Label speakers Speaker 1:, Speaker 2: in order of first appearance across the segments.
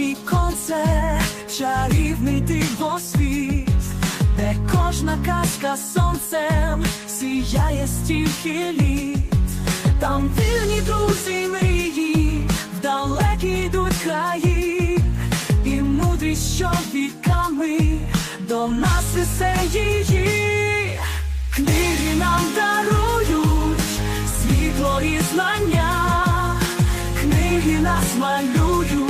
Speaker 1: віконце, чарівний дивосвіт, де кожна казка сонцем сіяє стільки літ, там вільні друзі мрії, в далекі йдуть краї, і мудрість, що віками до нас несе її, книги нам дарують світло і знання, книги нас малюють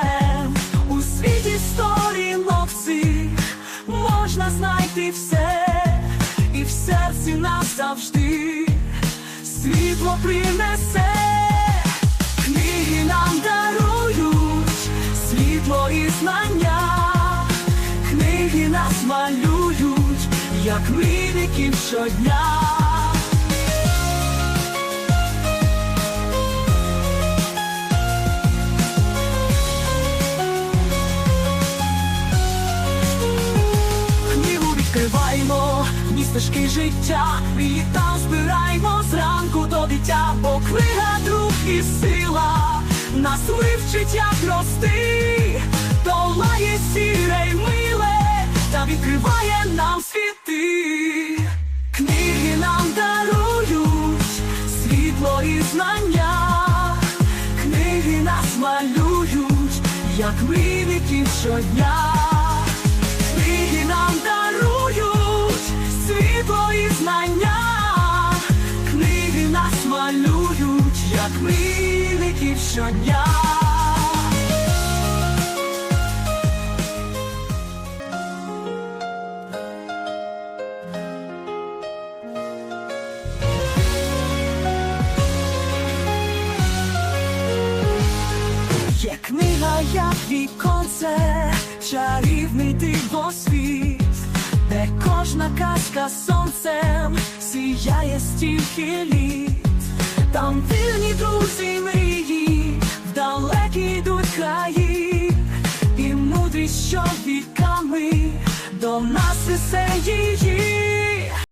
Speaker 1: Все, і в серці нас завжди світло принесе. Книги нам дарують світло і знання, книги нас малюють, як мрійників щодня. Містечки життя, і там збираймо зранку до дитя, бо книга друг і сила, нас вивчить, як рости, долає сіре й миле, та відкриває нам світи. Книги нам дарують світло і знання, книги нас малюють, як мрійників щодня. Знання, книги нас малюють, як мрійників щодня. Є книга, як віконце, чарівний дивосвіт, кожна казка сонцем сіяє стільки літ, там вільні друзі мрії, в далекі йдуть краї, і мудрість, що віками до нас несе її.